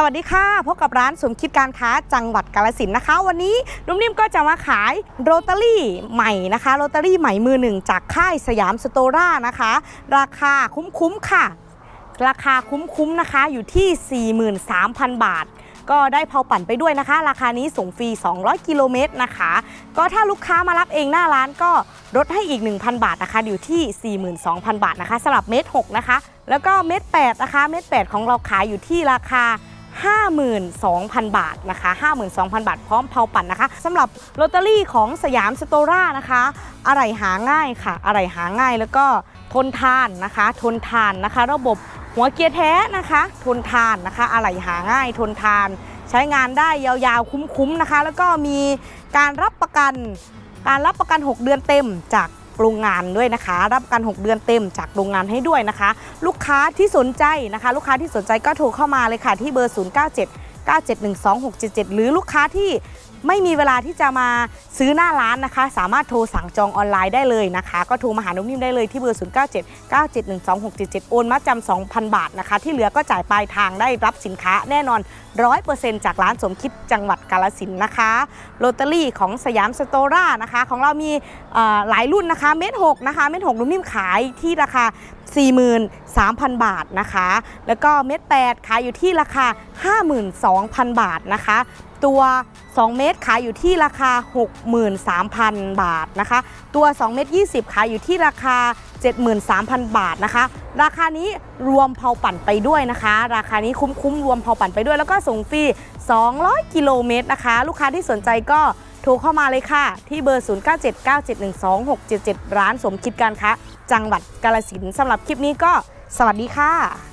สวัสดีค่ะ พบกับร้านสมคิดการค้าจังหวัดกาลสินนะคะ วันนี้นุ่มนิ่มก็จะมาขายโรตารี่ใหม่นะคะโรตารี่ใหม่มือหนึ่งจากค่ายสยามสโตร่านะคะ ราคาคุ้มๆค่ะ ราคาคุ้มๆนะคะอยู่ที่ 43,000 บาท ก็ได้เผาปั่นไปด้วยนะคะ ราคานี้ส่งฟรี 200 กิโลเมตรนะคะ ก็ถ้าลูกค้ามารับเองหน้าร้านก็ลดให้อีก 1,000 บาทนะคะอยู่ที่ 42,000 บาทนะคะสำหรับเมตร6นะคะ แล้วก็เมตร8นะคะเมตร8ของเราขายอยู่ที่ราคา 52,000 บาทนะคะ 52,000 บาทพร้อมเผาปั่นนะคะสำหรับลอตเตอรี่ของสยามสโตร่านะคะอะไรหาง่ายค่ะ อะไรหาง่ายแล้วก็ทนทานนะคะ ทนทานนะคะ ระบบหัวเกียร์แท้นะคะ ทนทานนะคะ อะไรหาง่าย ทนทาน ใช้งานได้ยาวๆคุ้มๆนะคะ แล้วก็มีการรับประกันการรับประกัน 6 เดือนเต็มจาก โรงงานด้วยนะคะ รับประกัน 6 เดือนเต็มจากโรงงานให้ด้วยนะคะ ลูกค้าที่สนใจนะคะ ลูกค้าที่สนใจก็โทรเข้ามาเลยค่ะที่เบอร์ 097 9712 677 หรือลูกค้าที่ไม่มีเวลาที่จะมาซื้อหน้าร้านนะคะ สามารถโทรสั่งจองออนไลน์ได้เลยนะคะ ก็โทรมาหานุ่มนิ่มได้เลยที่เบอร์ 097 9712 677 โอนมาจำ2,000 บาทนะคะ ที่เหลือก็จ่ายปลายทางได้รับสินค้าแน่นอน 100%จากร้านสมคิดจังหวัดกาลสินนะคะโรตารี่ของสยามสโตร่านะคะ ของเรามีหลายรุ่นนะคะเม็ดหกนะคะเม็ดหกนุ่มนิ่มขายที่ราคา43,000 บาทนะคะ แล้วก็เม็ด8ขายอยู่ที่ราคา2,000 บาทนะคะ ตัว 2 เมตรขายอยู่ที่ราคา 63,000 บาทนะคะ ตัว 2 เมตร 20 ขายอยู่ที่ราคา 73,000 บาทนะคะ ราคานี้รวมเผาปั่นไปด้วยนะคะ ราคานี้คุ้มๆรวมเผาปั่นไปด้วย แล้วก็ส่งฟรี 200 กิโลเมตรนะคะ ลูกค้าที่สนใจก็โทรเข้ามาเลยค่ะ ที่เบอร์ 0979712677 ร้านสมคิดการค้าจังหวัดกาลสินสำหรับคลิปนี้ก็สวัสดีค่ะ